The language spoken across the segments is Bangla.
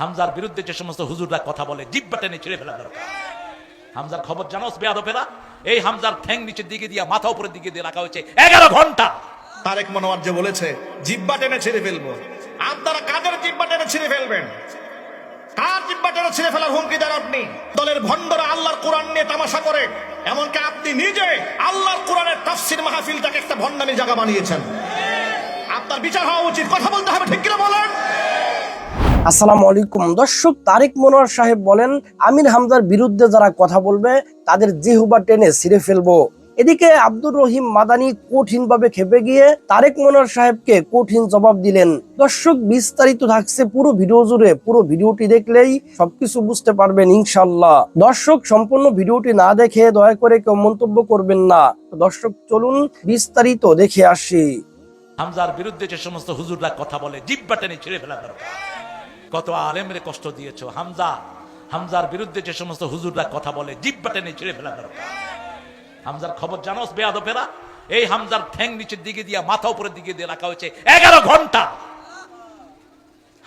হামজার বিরুদ্ধে যে সমস্ত হুজুররা কথা বলে জিব্বা টেনে ছিঁড়ে ফেলা দরকার। হামজার খবর জানোস বেয়াদফেরা এই হামজার ঠ্যাং নিচের দিকে দিয়া, মাথা উপরের দিকে দিয়ে রাখা হয়েছে এগারো ঘণ্টা। তারেক মনোয়ার যে বলেছে জিব্বা টেনে ছিঁড়ে ফেলব। আপনারা কাদের জিব্বা টেনে ছিঁড়ে ফেলবেন? কার জিব্বা টেনে ছিঁড়ে ফেলার হুমকি দেন আপনি? দলের ভণ্ডরা আল্লাহর কোরআন নিয়ে তামাশা করে, এমনকি আপনি নিজে আল্লাহর কোরআনের তাফসির মাহফিলটাকে একটা ভণ্ডামি জায়গা বানিয়েছেন। আপনার বিচার হওয়া উচিত। কথা বলতে হবে, ঠিক কিনা বলেন? আসসালামু আলাইকুম। দর্শক, তারেক মনোয়ার সাহেব বলেন, আমির হামদার বিরুদ্ধে যারা কথা বলবে, তাদের জিহুবা টেনে ছিঁড়ে ফেলব। এদিকে আব্দুর রহিম মাদানি কঠিনভাবে খেপে গিয়ে তারেক মনোয়ার সাহেবকে কঠিন জবাব দিলেন। দর্শক, বিস্তারিত থাকছে পুরো ভিডিও জুড়ে। পুরো ভিডিওটি দেখলেই সবকিছু বুঝতে পারবেন ইনশাল্লাহ দর্শক, সম্পূর্ণ ভিডিওটি না দেখে দয়া করে কেউ মন্তব্য করবেন না। দর্শক, চলুন বিস্তারিত দেখে আসি। হামজার বিরুদ্ধে যে সমস্ত হুজুররা কথা বলে, জিব্বা টেনে ছিঁড়ে ফেলা দরকার। কত আলেমরে কষ্ট দিয়েছ, হামজা। হামজার বিরুদ্ধে যে সমস্ত হুজুররা কথা বলে জিব্বা টেনে ছিঁড়ে ফেলা দরকার। হামজার খবর জানোস বেয়াদফেরা এই হামজার ঠ্যাং নিচের দিকে দিয়া, মাথা উপরের দিকে দিয়ে রাখা হয়েছে এগারো ঘণ্টা।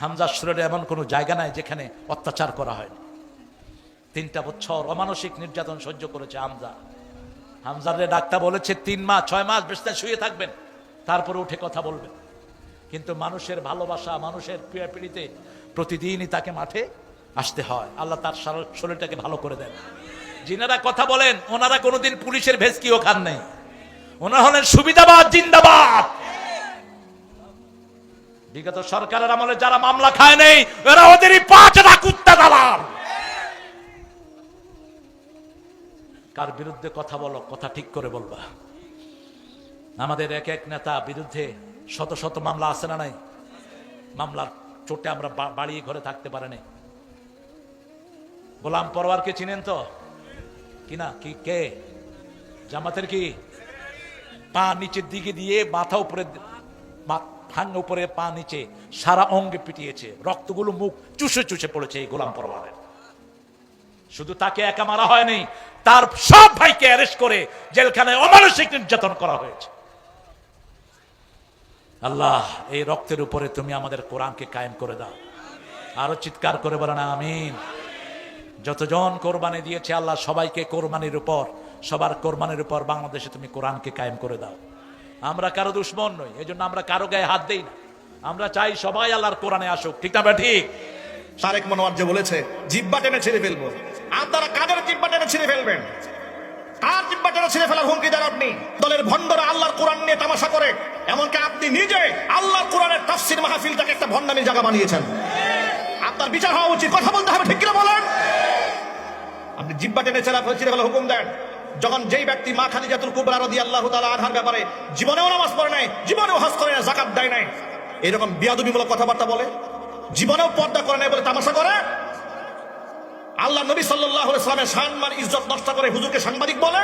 হামজার শরীরে এমন কোনো জায়গা নাই যেখানে অত্যাচার করা হয়নি। তিনটা বছর অমানসিক নির্যাতন সহ্য করেছে হামজা। হামজারে ডাক্তার বলেছে, তিন মাস, ছয় মাস বেশি শুয়ে থাকবেন, তারপরে উঠে কথা বলবেন। কিন্তু মানুষের ভালোবাসা, মানুষের পিড়িতে প্রতিদিনই তাকে মাঠে আসতে হয়। আল্লাহ তার শরীরটাকে ভালো করে দেন। যিনারা কথা বলেন, ওনারা কোনোদিন পুলিশের ভেসকিও খান নেই। ওনারা হলেন সুবিধাবাদ, জিন্দাবাদ। বিগত সরকারের আমলে যারা মামলা খায় নেই, এরা ওদেরই পাঁচ কুত্তা দালাল। কার বিরুদ্ধে কথা বলো, কথা ঠিক করে বলবা। আমাদের এক এক নেতা বিরুদ্ধে শত শত মামলা আছে না নাই? মামলার চোটে আমরা বাড়িয়ে ঘরে থাকতে পারে পারেনি গোলাম পরওয়ারকে চিনেন তো? কি না? কি, কে? জামাতের কি? পা নিচের দিকে দিয়ে মাথা উপরে ঠাং উপরে পা নিচে সারা অঙ্গে পিটিয়েছে। রক্তগুলো মুখ চুষে চুষে পড়েছে এই গোলাম পরওয়ারের। শুধু তাকে একা মারা হয়নি, তার সব ভাইকে অ্যারেস্ট করে জেলখানায় অমানসিক নির্যাতন করা হয়েছে। আল্লাহ, এই রক্তের উপরে তুমি আমাদের কোরআনকে কায়েম করে দাও। আরও চিৎকার করে বলো না আমিন। যতজন কোরবানি দিয়েছে, আল্লাহ সবাইকে কোরবানির উপর, সবার কোরবানির উপর বাংলাদেশে তুমি কোরআনকে কায়েম করে দাও। আমরা কারও দুশ্মন নই, এই জন্য আমরা কারও গায়ে হাত দেই না। আমরা চাই সবাই আল্লাহর কোরআনে আসুক, ঠিক না ঠিক তারেক মনোয়ার যে বলেছে, জিব্বা টেনে ছিঁড়ে ফেলব। আপনারা কাদের জিব্বা টেনে ছিঁড়ে ফেলবেন? কার জিব্বা ছিঁড়ে ফেলার হুমকি দেন আপনি। দলের ভণ্ডরা আল্লাহর কোরআন নিয়ে তামাশা করে, এমনকি আপনি নিজে আল্লাহর কোরআনের তাফসির মাহফিলটাকে একটা ভণ্ডামি জায়গা বানিয়েছেন। আপনার বিচার হওয়া উচিত। কথা বলতে হবে, ঠিক কিনা বলেন? আপনি জিব্বা টেনে ছেড়া ছিঁড়ে ফেলার হুকুম দেন। যখন যেই ব্যক্তি মা খালি খাদিজাতুল কুবরা রাদিয়াল্লাহু তাআলা আনহার ব্যাপারে জীবনেও নামাজ পড়ে নাই, জীবনেও হজ করে না যাকাত দেয় নাই, এরকম বিয়াদবিমূলক কথাবার্তা বলে, জীবনেও পর্দা করে নাই বলে তামাশা করে? আল্লাহ নবী সাল্লাল্লাহু আলাইহি সাল্লামের সম্মান ইজ্জত নষ্ট করে হুজুরকে সাংবাদিক বলে?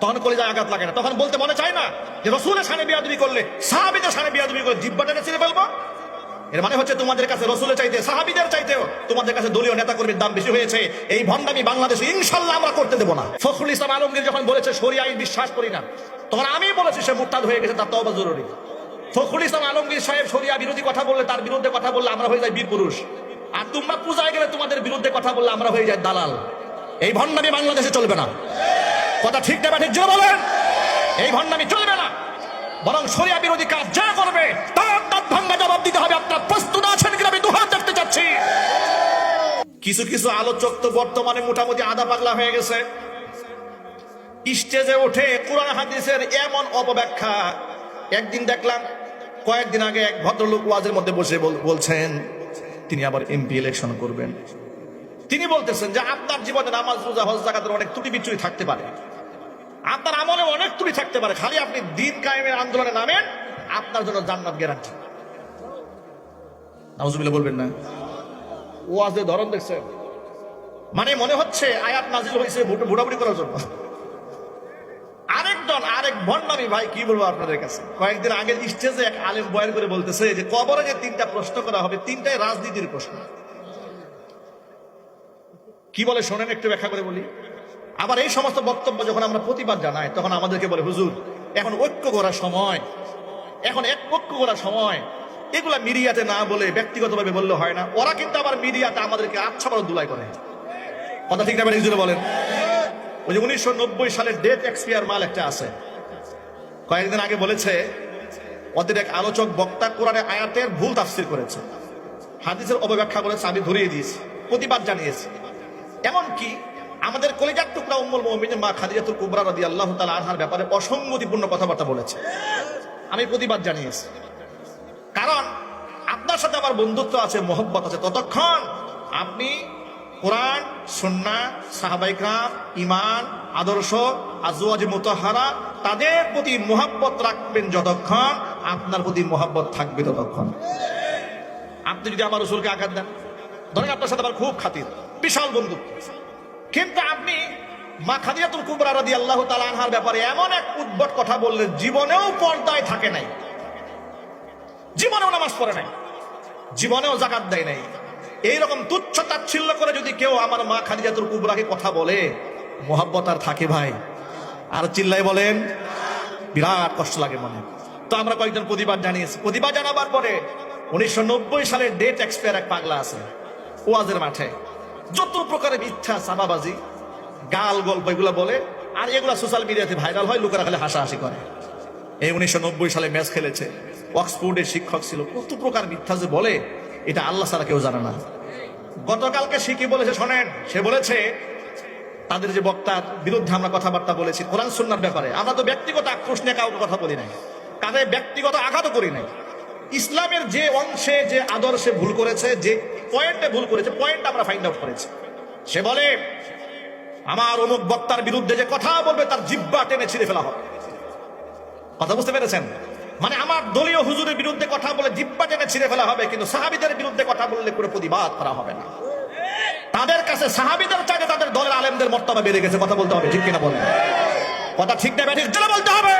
তখন কলিজায় আঘাত লাগে না। তখন বলতে মনে চায় না যে রসুলের সামনে বিয়াদবি করলে, সাহাবিদের সামনে বিয়াদবি করে জিব্বাটা ছিঁড়ে ফেলব? এর মানে হচ্ছে তোমাদের কাছে রসুলের চাইতে, সাহাবিদের চাইতেও তোমাদের কাছে দলীয় নেতা কর্মীর দাম বেশি হয়েছে। এই ভণ্ডামি বাংলাদেশে ইনশাল্লাহ আমরা করতে দেবো না। ফখরুল ইসলাম আলমগীর যখন বলেছে আইন বিশ্বাস করি না। তখন আমি বলেছি, সে মুরতাদ হয়ে গেছে, তার তবা জরুরি। ফখরুল ইসলাম আলমগীর সাহেব সরিয়া বিরোধী কথা বললে, তার বিরুদ্ধে কথা বললে আমরা হয়ে যাই বীর পুরুষ। আর তোমরা পূজায় গেলে তোমাদের বিরুদ্ধে কথা বললে আমরা হয়ে যাই দালাল। এই ভণ্ডামি বাংলাদেশে চলবে না। কথা ঠিক না ঠিক জোরে বলেন। এই ভণ্ডামি চলবে না। বরং সরিয়া বিরোধী কাজ যা করবে, তার দাঁত জবাব দিতে হবে। আপনার প্রস্তুত আছেন কিনা আমি দুহাত দেখতে চাচ্ছি। কিছু কিছু আলোচক তো বর্তমানে মোটামুটি আধা পাগলা হয়ে গেছে। স্টেজে উঠে কোরআন হাদিসের এমন অপব্যাখ্যা। একদিন দেখলাম, কয়েকদিন আগে এক ভদ্রলোক ওয়াজের মধ্যে বসে বল- বলছেন, তিনি আবার এমপি ইলেকশন করবেন। তিনি বলতেছেন যে আপনার জীবনে নামাজ, রোজা, হজ, জাকাতের অনেক ত্রুটি বিচ্যুতি থাকতে পারে। আপনার আমলে অনেক ত্রুটি থাকতে পারে। খালি আপনি দিন কায়েমের আন্দোলনে নামেন, আপনার জন্য জান্নাত গ্যারান্টি নাউজুবিল্লাহ বলবেন না। ও ওয়াজের ধরন দেখছেন। মানে মনে হচ্ছে আয়াত নাজিল হয়েছে ভুটাভুটি করার জন্য। আরেকজন আরেক ভণ্ডামি, ভাই, কি বলব আপনাদের কাছে? কয়েকদিন আগে স্টেজে এক আলেম বয়ান করে বলতেছে যে কবরে যে তিনটা প্রশ্ন করা হবে, তিনটাই রাজনীতির প্রশ্ন। কি বলে শোনেন একটু ব্যাখ্যা করে বলি। আবার এই সমস্ত বক্তব্য যখন আমরা প্রতিবাদ জানাই, তখন আমাদেরকে বলে, হুজুর, এখন ঐক্য করার সময়। এখন এক ঐক্য করার সময়। এগুলা মিডিয়াতে না বলে ব্যক্তিগতভাবে বললে হয় না। ওরা কিন্তু আবার মিডিয়াতে আমাদেরকে আচ্ছা বড় দুলাই করে। কথা ঠিক না জুড়ে বলেন। ওই যে উনিশশো নব্বই সালের ডেট এক্সপিয়ার মাল একটা আছে। কয়েকদিন আগে বলেছে ওদের এক আলোচক বক্তা কোরআনে আয়াতের ভুল তাফসির করেছে। হাদিসের অবব্যাখ্যা করেছে, আমি ধরিয়ে দিয়েছি, প্রতিবাদ জানিয়েছি। এমনকি আমাদের কলিজার টুকরা উম্মুল মুমিনিন মা খাদিজাতুল কুবরা রাদিয়াল্লাহু তাআলা আনহার ব্যাপারে অসঙ্গতিপূর্ণ কথাবার্তা বলেছে। আমি প্রতিবাদ জানিয়েছি। কারণ আপনার সাথে আমার বন্ধুত্ব আছে, মোহব্বত আছে। ততক্ষণ আপনি কোরআন সন্না সাহাবাইকরাম ইমান আদর্শ, আজওয়াজ মুতাহারা, তাদের প্রতি মোহাব্বত রাখবেন যতক্ষণ আপনার প্রতি মোহাব্বত থাকবে ততক্ষণ। আপনি যদি আমার রসুলকে আঘাত দেন, ধরেন আপনার সাথে আমার খুব খাতির, বিশাল বন্ধুত্ব কিন্তু আপনি মা খাদিজাতুল কুবরা রাদিয়াল্লাহু তাআলা আনহার ব্যাপারে এমন এক উদ্ভট কথা বললেন, জীবনেও পর্দায় থাকে নাই। জীবনেও নামাজ পড়ে নাই। জীবনেও জাকাত দেয় নাই। এইরকম তুচ্ছ তাচ্ছিল্য করে যদি কেউ আমার মা খাদিজাতুল কুবরাকে কথা বলে, মোহাব্বত আর থাকে ভাই। আর চিল্লাই বলেন, বিরাট কষ্ট লাগে মনে। তো আমরা কয়েকজন প্রতিবাদ জানিয়েছি। প্রতিবাদ জানাবার পরে উনিশশো সালের ডেট এক্সপায়ার এক পাগলা আছে, ওয়াজের মাঠে। যত প্রকারের ইচ্ছা চাপাবাজি গাল গল্প এগুলো বলে, আর এগুলা সোশ্যাল মিডিয়াতে ভাইরাল হয়, লোকেরা খালি হাসাহাসি করে। এই উনিশশো নব্বই সালে ম্যাচ খেলেছে, অক্সফোর্ডের শিক্ষক ছিল, কত প্রকার মিথ্যা যে বলে, এটা আল্লাহ ছাড়া কেউ জানে না। গতকালকে সে কি বলেছে, শোনেন, সে বলেছে, তাদের যে বক্তার বিরুদ্ধে আমরা কথাবার্তা বলেছি, কোরআন সুন্নার ব্যাপারে, আমরা তো ব্যক্তিগত আক্রোশ নিয়ে কাউকে কথা বলি নাই কাদের ব্যক্তিগত আঘাতও করি নাই। ইসলামের যে অংশে, যে আদর্শে ভুল করেছে, যে পয়েন্টে ভুল করেছে, পয়েন্ট আমরা ফাইন্ড আউট করেছি। সে বলে, আমার অমুক বক্তার বিরুদ্ধে যে কথা বলবে, তার জিব্বা টেনে ছিঁড়ে ফেলা হবে। কথা বুঝতে পেরেছেন? মানে আমার দলীয় হুজুরের বিরুদ্ধে কথা বলে জিব্বা টেনে ছিঁড়ে ফেলা হবে, কিন্তু সাহাবিদের বিরুদ্ধে কথা বললে কোনো প্রতিবাদ করা হবে না। তাদের কাছে সাহাবিদের চাইতে তাদের দলের আলেমদের মর্তবা বেড়ে গেছে, কথা বলতে হবে, ঠিক কিনা বলেন? কথা ঠিক না ঠিক বলতে হবে।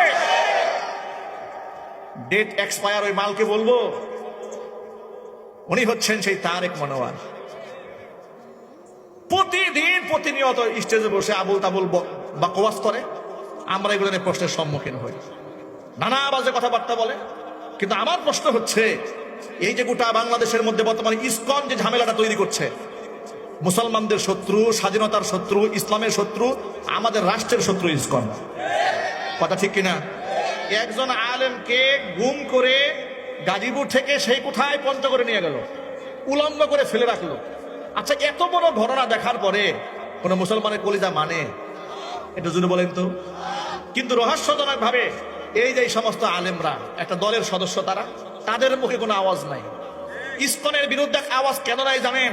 ডেট এক্সপায়ার ওই মালকে বলব। উনি হচ্ছেন সেই তারেক মনোয়ার। প্রতিদিন প্রতিনিয়ত স্টেজে বসে আবুল তাবুল ব- কোয়াস করে। আমরা এগুলো নিয়ে প্রশ্নের সম্মুখীন হই। নানা বাজে কথাবার্তা বলে। কিন্তু আমার প্রশ্ন হচ্ছে, এই যে গোটা বাংলাদেশের মধ্যে বর্তমানে ইসকন যে ঝামেলাটা তৈরি করছে, মুসলমানদের শত্রু, স্বাধীনতার শত্রু, ইসলামের শত্রু, আমাদের রাষ্ট্রের শত্রু ইসকন। কথা ঠিক কিনা? একজন আলেমকে গুম করে গাজীপুর থেকে সেই কোথায় পঞ্চ করে নিয়ে গেল। উলম্ব করে ফেলে রাখল। আচ্ছা এত বড় ঘটনা দেখার পরে কোন মুসলমানের কলিজা মানে? এটা জুড়ে বলেন তো। কিন্তু রহস্যজনক ভাবে এই যে সমস্ত আলেমরা, একটা দলের সদস্য তারা, তাদের মুখে কোনো আওয়াজ নাই। ইসকনের বিরুদ্ধে আওয়াজ কেন নাই জানেন?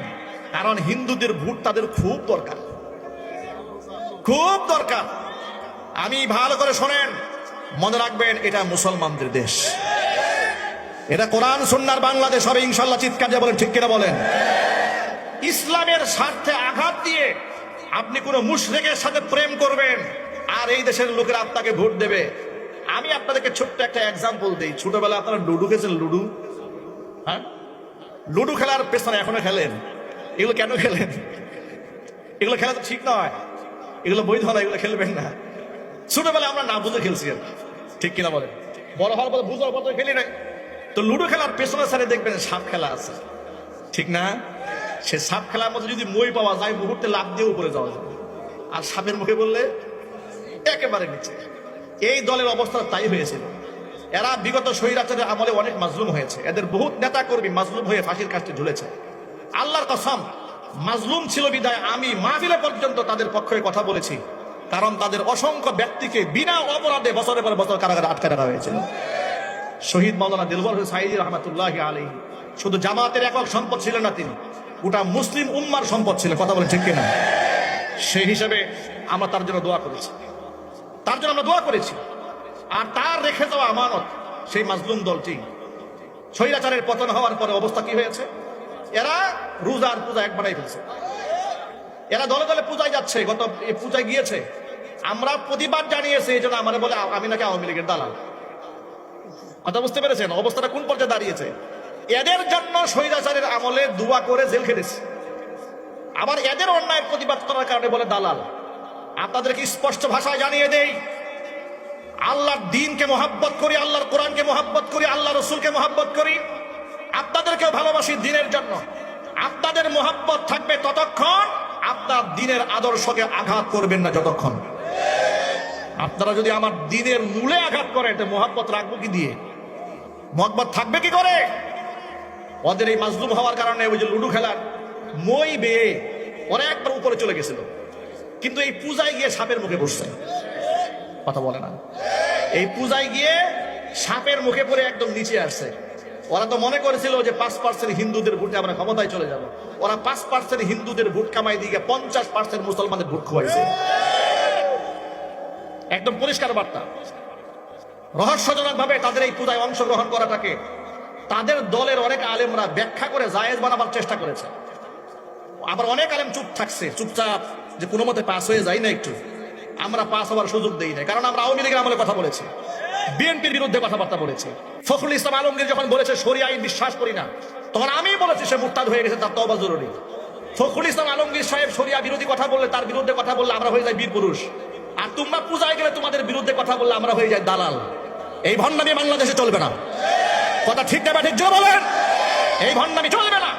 কারণ হিন্দুদের ভোট তাদের খুব দরকার। খুব দরকার। আমি ভালো করে শোনেন। মনে রাখবেন, এটা মুসলমানদের দেশ। এটা কোরআন সন্ন্যার বাংলাদেশ হবে ইনশাল্লাহ চিৎকার দিয়ে বলেন, ঠিক কিনা বলেন? ইসলামের স্বার্থে আঘাত দিয়ে আপনি কোন মুশরেকের সাথে প্রেম করবেন, আর এই দেশের লোকেরা আপনাকে ভোট দেবে। আমি আপনাদেরকে ছোট্ট একটা এক্সাম্পল দিই। ছোটবেলায় আপনারা লুডু খেয়েছেন, লুডু? হ্যাঁ? লুডু খেলার পেছনে এখনও খেলেন? এগুলো কেন খেলেন? এগুলো খেলা তো ঠিক নয়। এগুলো বৈধ না, এগুলো খেলবেন না। ছোটবেলায় আমরা না বুঝে খেলছি। ঠিক কিনা বলেন? বড় হওয়ার পর বুঝার পর খেলি নাই। তো লুডো খেলার পেছনে সারে দেখবেন সাপ খেলা আছে। ঠিক না? সে সাপ খেলার মধ্যে যদি মই পাওয়া যায়, মুহূর্তে লাভ দিয়ে উপরে যাওয়া যায় আর সাপের মুখে বললে, একেবারে নিচে। এই দলের অবস্থা তাই হয়েছিল এরা বিগত স্বৈরাচারের আমলে অনেক মাজলুম হয়েছে। এদের বহুত নেতা কর্মী মাজলুম হয়ে ফাঁসির কাজটি ঝুলেছে। আল্লাহর কসম, মাজলুম ছিল বিদায়। আমি মাহফিলে পর্যন্ত তাদের পক্ষে কথা বলেছি। কারণ তাদের অসংখ্য ব্যক্তিকে বিনা অপরাধে বছরের পর বছর কারাগারে আটকে রাখা হয়েছিল শহীদ মৌলানা দিলবর সাইদি রহমতুল্লাহ আলী শুধু জামাতের একক সম্পদ ছিলেন না তিনি, গোটা মুসলিম উম্মার সম্পদ ছিল, কথা বলেন ঠিক কিনা? সেই হিসেবে আমরা তার জন্য দোয়া করেছি। তার জন্য আমরা দোয়া করেছি। আর তার রেখে যাওয়া আমানত, সেই মাজলুম দলটি। স্বৈরাচারের পতন হওয়ার পরে অবস্থা কি হয়েছে? এরা রোজার পূজা এক বানাই ফেলছে। এরা দলে দলে পূজায় যাচ্ছে, গত পূজায় গিয়েছে। আমরা প্রতিবাদ জানিয়েছি, এই জন্য আমার বলে আমি নাকি আওয়ামী লীগের দালাল। কথা বুঝতে পেরেছেন? অবস্থাটা কোন পর্যায়ে দাঁড়িয়েছে? এদের জন্য স্বৈরাচারের আমলে দুয়া করে জেল খেটেছে। আবার এদের অন্যায় প্রতিবাদ করার কারণে বলে দালাল। আপনাদেরকে স্পষ্ট ভাষায় জানিয়ে দেই, আল্লাহর দিনকে মোহাব্বত করি, আল্লাহর কোরআনকে মোহাব্বত করি আল্লাহ রসুলকে মোহাব্বত করি। আপনাদেরকেও ভালোবাসি দিনের জন্য। আপনাদের মোহাব্বত থাকবে ততক্ষণ আপনার দিনের আদর্শকে আঘাত করবেন না যতক্ষণ। আপনারা যদি আমার দিনের মূলে আঘাত করেন মোহাব্বত রাখব কি দিয়ে? মোহাব্বত থাকবে কি করে? ওদের এই মাজলুম হওয়ার কারণে ওই যে লুডু খেলার মই বেয়ে ওরা একবার উপরে চলে গেছিল। কিন্তু এই পূজায় গিয়ে সাপের মুখে বসছে কথা বলে না। এই পূজায় গিয়ে সাপের মুখে পড়ে একদম নিচে আসছে। ওরা তো মনে করেছিল যে পাঁচ পার্সেন্ট হিন্দুদের ভোটে আমরা ক্ষমতায় চলে যাব। ওরা পাঁচ পার্সেন্ট হিন্দুদের ভোট কামাই দিয়ে পঞ্চাশ পার্সেন্ট মুসলমানদের ভোট খোয়াইছে। একদম পরিষ্কার বার্তা। রহস্যজনক ভাবে তাদের এই পূজায় অংশগ্রহণ করাটাকে তাদের দলের অনেক আলেমরা ব্যাখ্যা করে জায়েজ বানাবার চেষ্টা করেছে। আবার অনেক আলেম চুপ থাকছে, চুপচাপ যে কোনো মতে পাস হয়ে যায় না একটু। আমরা পাস হওয়ার সুযোগ দেই না কারণ আমরা আওয়ামী লীগের আমলে কথা বলেছি, বিএনপির বিরুদ্ধে কথাবার্তা বলেছি। ফখরুল ইসলাম আলমগীর যখন বলেছে সরিয়া আইন বিশ্বাস করি না, তখন আমি বলেছি, সে মুক্তাদ হয়ে গেছে, তার তবা জরুরি। ফখরুল ইসলাম আলমগীর সাহেব সরিয়া বিরোধী কথা বললে, তার বিরুদ্ধে কথা বললে আমরা হয়ে যাই বীর পুরুষ। আর তোমরা পূজায় গেলে তোমাদের বিরুদ্ধে কথা বললে আমরা হয়ে যাই দালাল। এই ভণ্ডামি বাংলাদেশে চলবে না। কথা ঠিক না ঠিক জোরে বলেন। এই ভণ্ডামি চলবে না।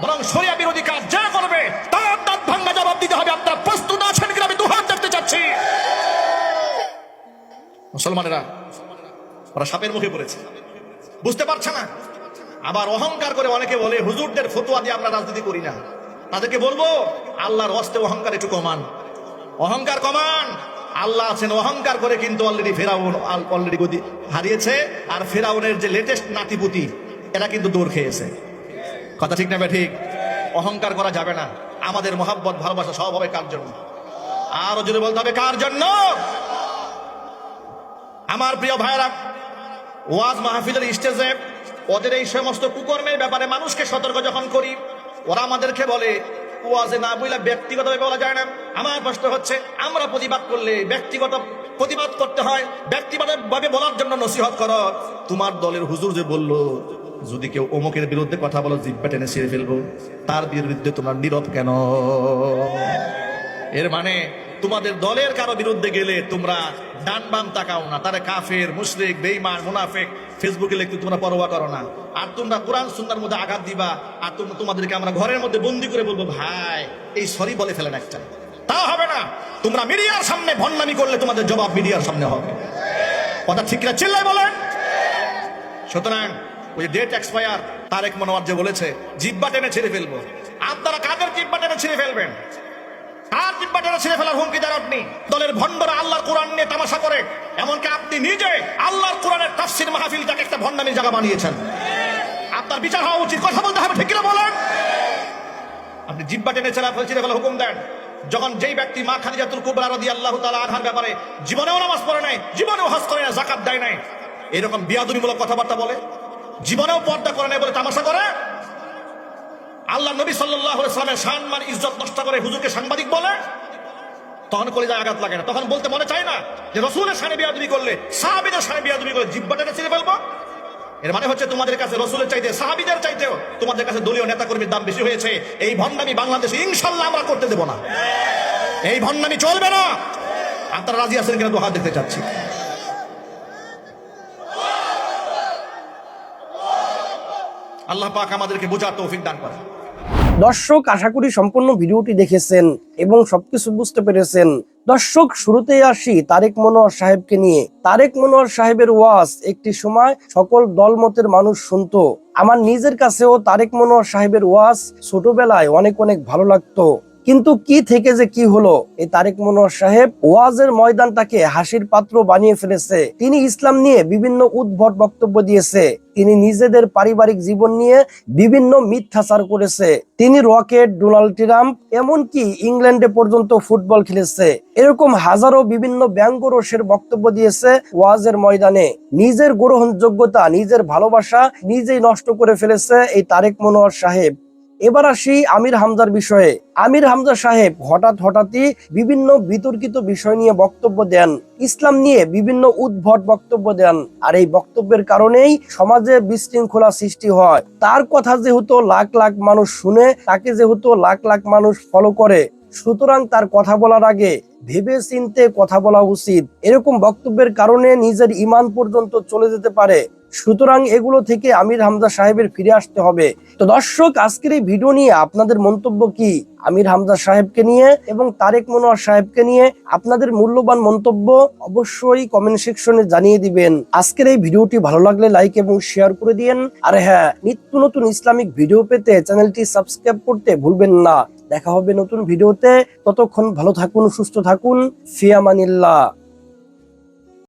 বরং সরিয়া বিরোধী কাজ যা করবে, তার দাঁত ভাঙ্গা জবাব দিতে হবে। আপনারা প্রস্তুত আছেন কিনা আমি দুহাত দেখতে চাচ্ছি। মুসলমানেরা, ওরা সাপের মুখে পড়েছে। বুঝতে পারছে না? আবার অহংকার করে অনেকে বলে, হুজুরদের ফতুয়া দিয়ে আমরা রাজনীতি করি না। তাদেরকে বলব, আল্লাহর হস্তে অহংকার একটু কমান। অহংকার কমান। আল্লাহ আছেন অহংকার করে কিন্তু অলরেডি ফেরাউন অলরেডি গদি হারিয়েছে। আর ফেরাউনের যে লেটেস্ট নাতিপুতি, এরা কিন্তু দৌড় খেয়েছে। কথা ঠিক না ঠিক? অহংকার করা যাবে না। আমাদের মহাব্বত, ভালোবাসা সব হবে কার জন্য? আরও যদি বলতে হবে, কার জন্য? আমার প্রিয় ভাইরা ওয়াজ মাহফিলের স্টেজে ওদের এই সমস্ত কুকর্মের ব্যাপারে মানুষকে সতর্ক যখন করি, ওরা আমাদেরকে বলে ওয়াজে না বইলে ব্যক্তিগতভাবে বলা যায় না। আমার প্রশ্ন হচ্ছে, আমরা প্রতিবাদ করলে ব্যক্তিগত প্রতিবাদ করতে হয় ব্যক্তিগত ভাবে বলার জন্য নসিহত করো। তোমার দলের হুজুর যে বলল, যদি কেউ অমুকের বিরুদ্ধে কথা বলো, জিব্বা টেনে ছিঁড়ে ফেলব। তার বিরুদ্ধে তোমার নীরব কেন? এর মানে তোমাদের দলের কারও বিরুদ্ধে গেলে তোমরা ডান বাম তাকাও না। তারা কাফের, মুশরিক, বেঈমান, মুনাফেক। ফেসবুকে লিখতে তোমরা পরোয়া করো না। আর তোমরা কোরআন, সুন্নার মধ্যে আঘাত দিবা। আর তোমরা তোমাদেরকে আমরা ঘরের মধ্যে বন্দি করে বলব, ভাই, এই সরি বলে ফেলেন একটা। তা হবে না। তোমরা মিডিয়ার সামনে ভণ্ডামি করলে তোমাদের জবাব মিডিয়ার সামনে হবে। কথা ঠিক না চিল্লাই বলেন? সুতরাং ওই ডেট এক্সপায়ার তারেক মনোয়ার যে বলেছে জিব্বা টেনে ছেড়ে ফেলব। আপনারা কাদের জিব্বা টেনে ছেড়ে ফেলবেন? জিব্বা টেনে ছিঁড়ে ফেলার হুমকি দেন আপনি, দলের ভণ্ডরা আল্লাহর কোরআন নিয়ে তামাশা করে। এমনকি আপনি নিজে আল্লাহর কোরআনের তাফসির মাহফিলটাকে একটা ভণ্ডামির জায়গা বানিয়েছেন। আপনার বিচার হওয়া উচিত। কথা বলতে হবে, ঠিক কিনা বলেন? আপনি জিব্বা টেনে ছেড়ে ছিঁড়ে ফেলা হুকুম দেন। যখন যেই ব্যক্তি মা খাদিজাতুল কুবরা রাদিয়াল্লাহু তাআলা আনহার ব্যাপারে জীবনেও নামাজ পড়ে নাই, জীবনেও হজ করে না যাকাত দেয় নাই, এরকম বিয়াদবিমূলক কথাবার্তা বলে, জীবনেও পর্দা করে নাই বলে তামাশা করে আল্লাহ নবী সাল্লামের সম্মান ইজ্জত নষ্ট করে হুজুরকে সাংবাদিক বলে, তখন কলিজায় আঘাত লাগে না। তখন বলতে মনে চায় না যে রসুলের সানে বিয়াদবি করলে, সাহাবিদের সানে বিয়াদবি করলে জিব্বাটাকে ছিঁড়ে ফেলব? এর মানে হচ্ছে তোমাদের কাছে রসুলের চাইতে, সাহাবিদের চাইতেও তোমাদের কাছে দলীয় নেতা কর্মীর দাম বেশি হয়েছে। এই ভণ্ডামি বাংলাদেশে ইনশাল্লাহ আমরা করতে দেব না। এই ভণ্ডামি চলবে না। আপনারা রাজি আছেন কিনা দোহা দেখতে চাচ্ছি। আল্লাহ পাক আমাদেরকে বোঝার তৌফিক দান করে দর্শক, আশা করি সম্পূর্ণ ভিডিওটি দেখেছেন এবং সবকিছু বুঝতে পেরেছেন। দর্শক শুরুতে আসি তারেক মনোয়ার সাহেবকে নিয়ে। তারেক মনোয়ার সাহেবের ওয়াজ, একটি সময় সকল দলমতের মানুষ শুনত। আমার নিজের কাছেও তারেক মনোয়ার সাহেবের ওয়াজ ছোটবেলায় অনেক অনেক ভালো লাগতো। কিন্তু কি থেকে যে কি হলো, এই তারেক মনোয়ার সাহেব ওয়াজের ময়দানটাকে হাসির পাত্র বানিয়ে ফেলেছে। তিনি ইসলাম নিয়ে বিভিন্ন উদ্ভট বক্তব্য দিয়েছে। তিনি নিজেদের পারিবারিক জীবন নিয়ে বিভিন্ন মিথ্যাচার করেছে। তিনি রকেট, ডোনাল্ড ট্রাম্প, এমনকি ইংল্যান্ডে পর্যন্ত ফুটবল খেলেছে। এরকম হাজারো বিভিন্ন ব্যঙ্গ রসের বক্তব্য দিয়েছে ওয়াজের ময়দানে। নিজের গ্রহণযোগ্যতা, নিজের ভালোবাসা নিজেই নষ্ট করে ফেলেছে এই তারেক মনোয়ার সাহেব। এবার আসি আমির হামজার বিষয়ে। আমির হামজা সাহেব হঠাৎ হঠাৎই বিভিন্ন বিতর্কিত বিষয় নিয়ে বক্তব্য দেন। ইসলাম নিয়ে বিভিন্ন উদ্ভট বক্তব্য দেন। আর এই বক্তব্যের কারণেই সমাজে বিশৃঙ্খলা সৃষ্টি হয়। তার কথা যেহেতু লাখ লাখ মানুষ শুনে, তাকে যেহেতু লাখ লাখ মানুষ ফলো করে, সুতরাং তার কথা বলার আগে ভেবে চিনতে কথা বলা উচিত। এরকম বক্তব্যের কারণে নিজের ইমান পর্যন্ত চলে যেতে পারে। সুতরাং এগুলো থেকে আমির হামজা সাহেবের ফিরে আসতে হবে। তো দর্শক, আজকের এই ভিডিও নিয়ে আপনাদের মন্তব্য কি? আমির হামজা সাহেবকে নিয়ে এবং তারেক মনোয়ার সাহেবকে নিয়ে আপনাদের মূল্যবান মন্তব্য অবশ্যই কমেন্ট সেকশনে জানিয়ে দিবেন। আজকের এই ভিডিওটি ভালো লাগলে লাইক এবং শেয়ার করে দিয়েন। আর হ্যাঁ নিত্য নতুন ইসলামিক ভিডিও পেতে চ্যানেলটি সাবস্ক্রাইব করতে ভুলবেন না। দেখা হবে নতুন ভিডিওতে। ততক্ষণ ভালো থাকুন, সুস্থ থাকুন। ফিয়ামানিল্লাহ।